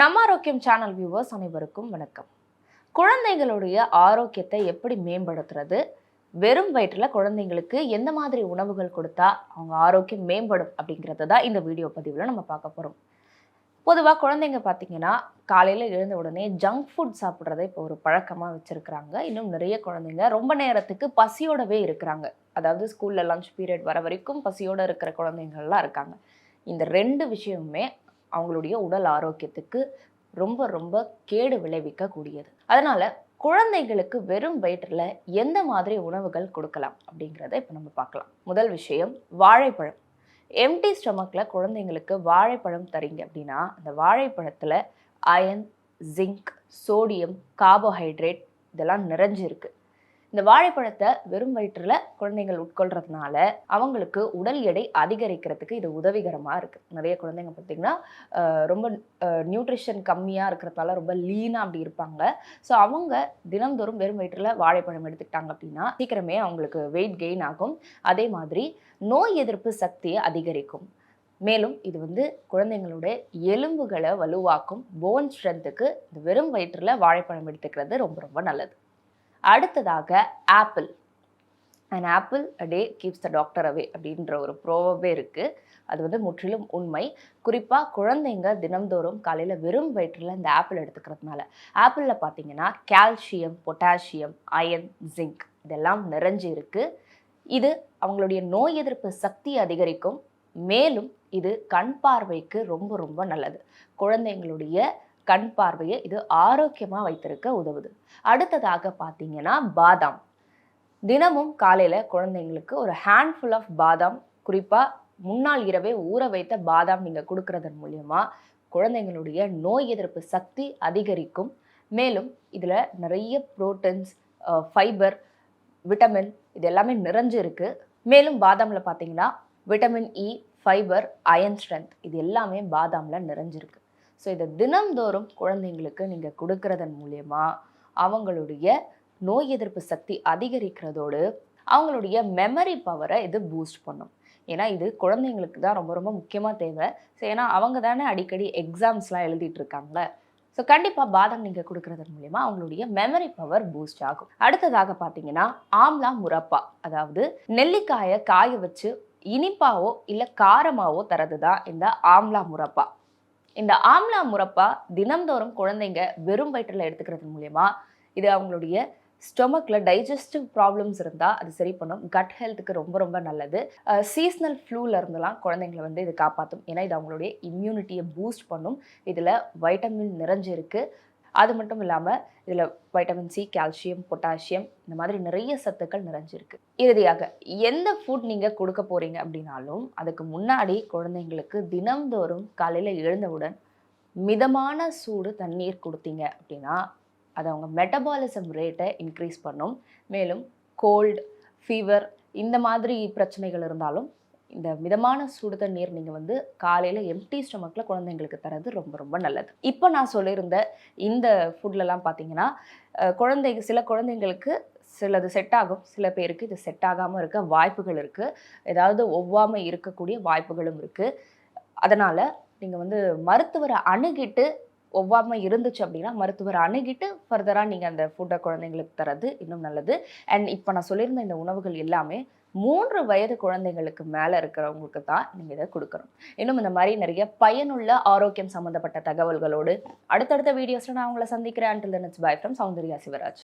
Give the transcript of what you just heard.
நம்ம ஆரோக்கியம் channel viewers அனைவருக்கும் வணக்கம். குழந்தைகளுடைய ஆரோக்கியத்தை எப்படி மேம்படுத்துறது? வெறும் வயிற்றில் குழந்தைங்களுக்கு எந்த மாதிரி உணவுகள் கொடுத்தா அவங்க ஆரோக்கியம் மேம்படும் அப்படிங்கிறது தான் இந்த வீடியோ பதிவில் நம்ம பார்க்க போகிறோம் பொதுவாக குழந்தைங்க பார்த்தீங்கன்னா காலையில் எழுந்த உடனே ஜங்க் ஃபுட் சாப்பிட்றதை இப்போ ஒரு பழக்கமாக வச்சுருக்கிறாங்க. இன்னும் நிறைய குழந்தைங்க ரொம்ப நேரத்துக்கு பசியோடவே இருக்கிறாங்க. அதாவது ஸ்கூலில் லஞ்ச் பீரியட் வர வரைக்கும் பசியோடு இருக்கிற குழந்தைங்கள்லாம் இருக்காங்க. இந்த ரெண்டு விஷயமுமே அவங்களுடைய உடல் ஆரோக்கியத்துக்கு ரொம்ப ரொம்ப கேடு விளைவிக்கக்கூடியது. அதனால் குழந்தைகளுக்கு வெறும் வயிற்றில் எந்த மாதிரி உணவுகள் கொடுக்கலாம் அப்படிங்கிறத இப்போ நம்ம பார்க்கலாம். முதல் விஷயம் வாழைப்பழம். எம்டி ஸ்டமக்கில் குழந்தைங்களுக்கு வாழைப்பழம் தரீங்க அப்படின்னா அந்த வாழைப்பழத்தில் அயன் ஜிங்க் சோடியம் கார்போஹைட்ரேட் இதெல்லாம் நிறைஞ்சிருக்கு. இந்த வாழைப்பழத்தை வெறும் வயிற்றில் குழந்தைகள் உட்கொள்றதுனால அவங்களுக்கு உடல் எடை அதிகரிக்கிறதுக்கு இது உதவிகரமாக இருக்குது நிறைய குழந்தைங்க பார்த்திங்கன்னா ரொம்ப நியூட்ரிஷன் கம்மியாக இருக்கிறதால ரொம்ப லீனாக அப்படி இருப்பாங்க. ஸோ அவங்க தினந்தோறும் வெறும் வயிற்றில் வாழைப்பழம் எடுத்துக்கிட்டாங்க அப்படின்னா சீக்கிரமே அவங்களுக்கு வெயிட் கெயின் ஆகும். அதே மாதிரி நோய் எதிர்ப்பு சக்தியை அதிகரிக்கும். மேலும் இது வந்து குழந்தைங்களோட எலும்புகளை வலுவாக்கும் போன் ஸ்ட்ரென்த்துக்கு இந்த வெறும் வயிற்றில் வாழைப்பழம் எடுத்துக்கிறது ரொம்ப ரொம்ப நல்லது. அடுத்ததாக apple and apple a day keeps the doctor away அப்படின்ற ஒரு ப்ரோவே இருக்குது அது வந்து முற்றிலும் உண்மை. குறிப்பாக குழந்தைங்க தினம்தோறும் காலையில் வெறும் வயிற்றில் இந்த ஆப்பிள் எடுத்துக்கிறதுனால. ஆப்பிளில் பார்த்தீங்கன்னா கால்சியம் பொட்டாசியம் அயன் ஜிங்க் இதெல்லாம் நிறைஞ்சு இருக்குது இது அவங்களுடைய நோய் எதிர்ப்பு சக்தி அதிகரிக்கும். மேலும் இது கண் பார்வைக்கு ரொம்ப ரொம்ப நல்லது. குழந்தைங்களுடைய கண் பார்வையை இது ஆரோக்கியமாக வைத்திருக்க உதவுது. அடுத்ததாக பார்த்தீங்கன்னா பாதாம். தினமும் காலையில் குழந்தைங்களுக்கு ஒரு ஹேண்ட்ஃபுல் ஆஃப் பாதாம் குறிப்பாக முன்னாள் இரவே ஊற வைத்த பாதாம் நீங்கள் கொடுக்கறதன் மூலயமா குழந்தைங்களுடைய நோய் எதிர்ப்பு சக்தி அதிகரிக்கும். மேலும் இதில் நிறைய ப்ரோட்டீன்ஸ் ஃபைபர் விட்டமின் இது எல்லாமே நிறைஞ்சு இருக்குது மேலும் பாதாமில் பார்த்தீங்கன்னா vitamin E fibre iron strength இது எல்லாமே பாதாமில் நிறைஞ்சிருக்கு. ஸோ இதை தினம்தோறும் குழந்தைங்களுக்கு நீங்கள் கொடுக்கறதன் மூலயமா அவங்களுடைய நோய் எதிர்ப்பு சக்தி அதிகரிக்கிறதோடு அவங்களுடைய மெமரி பவரை இது பூஸ்ட் பண்ணும். ஏன்னா இது குழந்தைங்களுக்கு தான் ரொம்ப ரொம்ப முக்கியமாக தேவை. ஸோ ஏன்னா அவங்க தானே அடிக்கடி எக்ஸாம்ஸ்லாம் எழுதிட்டு இருக்காங்களே ஸோ கண்டிப்பாக பாதம் நீங்கள் கொடுக்கறதன் மூலயமா அவங்களுடைய மெமரி பவர் பூஸ்ட் ஆகும். அடுத்ததாக பார்த்தீங்கன்னா ஆம்லா முரப்பா அதாவது நெல்லிக்காயை காய வச்சு இனிப்பாவோ இல்லை காரமாவோ தரது தான் இந்த ஆம்லா முரப்பா இந்த ஆம்லா முறப்பா தினம்தோறும் குழந்தைங்க வெறும் வயிற்றில் எடுத்துக்கிறது மூலயமா இது அவங்களுடைய ஸ்டொமக்கில் டைஜஸ்டிவ் ப்ராப்ளம்ஸ் இருந்தால் அது சரி பண்ணும். கட் ஹெல்த்துக்கு ரொம்ப ரொம்ப நல்லது. சீஸ்னல் ஃப்ளூவில் இருந்தெல்லாம் குழந்தைங்களை வந்து இது காப்பாற்றும் ஏன்னா இது அவங்களுடைய இம்யூனிட்டியை பூஸ்ட் பண்ணும். இதில் வைட்டமின் நிறைஞ்சிருக்கு. அது மட்டும் இல்லாமல் இதில் வைட்டமின் சி கால்சியம் பொட்டாசியம் இந்த மாதிரி நிறைய சத்துக்கள் நிறைஞ்சிருக்கு. இறுதியாக எந்த ஃபுட் நீங்கள் கொடுக்க போகிறீங்க அப்படின்னாலும் அதுக்கு முன்னாடி குழந்தைங்களுக்கு தினம்தோறும் காலையில் எழுந்தவுடன் மிதமான சூடு தண்ணீர் கொடுத்தீங்க அப்படின்னா அது அவங்க மெட்டபாலிசம் ரேட்டை இன்க்ரீஸ் பண்ணும். மேலும் கோல்டு ஃபீவர் இந்த மாதிரி பிரச்சனைகள் இருந்தாலும் இந்த மிதமான சுடுதண்ணீர் நீங்கள் வந்து காலையில் எம்டி ஸ்டொமக்கில் குழந்தைங்களுக்கு தரது ரொம்ப ரொம்ப நல்லது. இப்போ நான் சொல்லியிருந்த இந்த ஃபுட்லலாம் பார்த்தீங்கன்னா குழந்தை சில குழந்தைங்களுக்கு சிலது செட் ஆகும். சில பேருக்கு இது செட் ஆகாமல் இருக்க வாய்ப்புகள் இருக்குது ஏதாவது ஒவ்வாமல் இருக்கக்கூடிய வாய்ப்புகளும் இருக்குது அதனால் நீங்கள் வந்து மருத்துவரை அணுகிட்டு ஒவ்வாமல் இருந்துச்சு அப்படின்னா மருத்துவர் அணுகிட்டு ஃபர்தராக நீங்கள் அந்த ஃபுட்டை குழந்தைங்களுக்கு தரது இன்னும் நல்லது. அண்ட் இப்போ நான் சொல்லியிருந்த இந்த உணவுகள் எல்லாமே மூன்று வயது குழந்தைங்களுக்கு மேலே இருக்கிறவங்களுக்கு தான் நீங்கள் இதை கொடுக்கணும். இன்னும் இந்த மாதிரி நிறைய பயனுள்ள ஆரோக்கியம் சம்மந்தப்பட்ட தகவல்களோடு அடுத்தடுத்த வீடியோஸில் நான் உங்களை சந்திக்கிறேன். Until then it's bye from Soundarya Sivaraj.